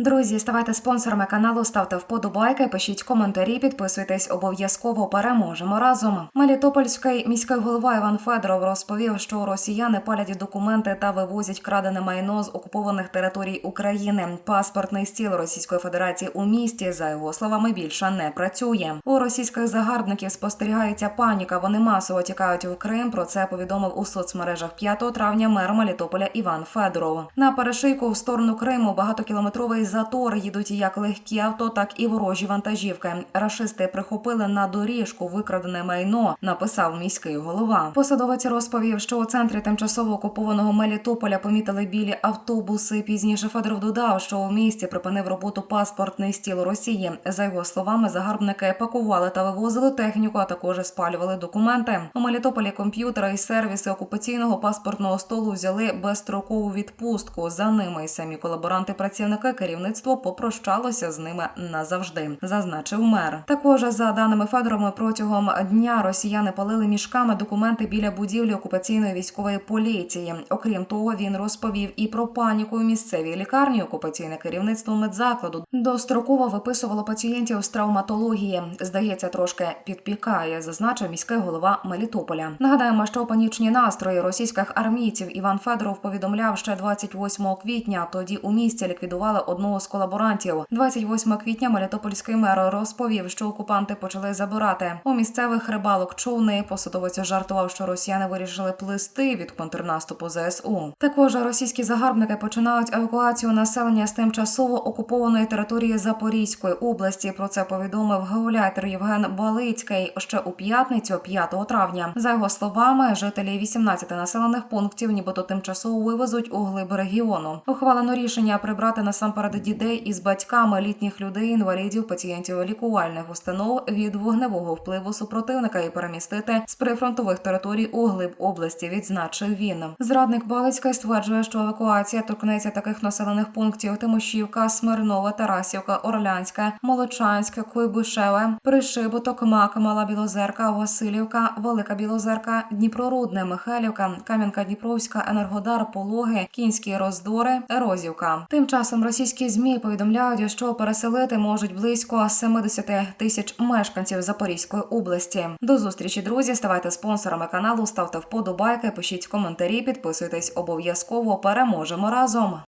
Друзі, ставайте спонсорами каналу, ставте вподобайки, пишіть коментарі, підписуйтесь обов'язково. Переможемо разом. Мелітопольський міський голова Іван Федоров розповів, що росіяни палять документи та вивозять крадене майно з окупованих територій України. Паспортний стіл Російської Федерації у місті, за його словами, більше не працює. У російських загарбників спостерігається паніка. Вони масово тікають в Крим. Про це повідомив у соцмережах 5 травня мер Мелітополя Іван Федоров. На перешийку в сторону Криму багатокілометровий затор їдуть як легкі авто, так і ворожі вантажівки. Рашисти прихопили на доріжку викрадене майно. Написав міський голова. Посадовець розповів, що у центрі тимчасово окупованого Мелітополя помітили білі автобуси. Пізніше Федоров додав, що у місті припинив роботу паспортний стіл Росії. За його словами, загарбники пакували та вивозили техніку, а також спалювали документи. У Мелітополі комп'ютери і сервіси окупаційного паспортного столу взяли безстрокову відпустку. За ними й самі колаборанти-працівники керівництво попрощалося з ними назавжди, зазначив мер. Також за даними Федорова, протягом дня росіяни палили мішками документи біля будівлі окупаційної військової поліції. Окрім того, він розповів і про паніку у місцевій лікарні. Окупаційне керівництво медзакладу достроково виписувало пацієнтів з травматології. Здається, трошки підпікає, зазначив міський голова Мелітополя. Нагадаємо, що панічні настрої російських армійців Іван Федоров повідомляв ще 28 квітня. Тоді у місті ліквідували одного з колаборантів. 28 квітня Мелітопольський мер розповів, що окупанти почали забирати у місцевих рибалок човни. Посадовець жартував, що росіяни вирішили плисти від контрнаступу ЗСУ. Також російські загарбники починають евакуацію населення з тимчасово окупованої території Запорізької області. Про це повідомив гауляйтер Євген Балицький ще у п'ятницю, 5 травня. За його словами, жителі 18 населених пунктів, нібито тимчасово вивезуть у глиб регіону. Ухвалено рішення прибрати насамперед дітей із батьками літніх людей, інвалідів, пацієнтів лікувальних установ від вогневого впливу супротивника і перемістити з прифронтових територій у глиб області. Відзначив він. Зрадник Балицький стверджує, що евакуація торкнеться таких населених пунктів: Тимошівка, Смирнова, Тарасівка, Орлянська, Молочанська, Куйбишеве, Пришибуток, Мак, Мала Білозерка, Васильівка, Велика Білозерка, Дніпрорудне, Михайлівка, Кам'янка Дніпровська, Енергодар, Пологи, Кінські роздори, Розівка. Тим часом російські змі повідомляють, що переселити можуть близько 70 тисяч мешканців Запорізької області. До зустрічі, друзі. Ставайте спонсорами каналу, ставте вподобайки, пишіть коментарі, підписуйтесь обов'язково. Переможемо разом.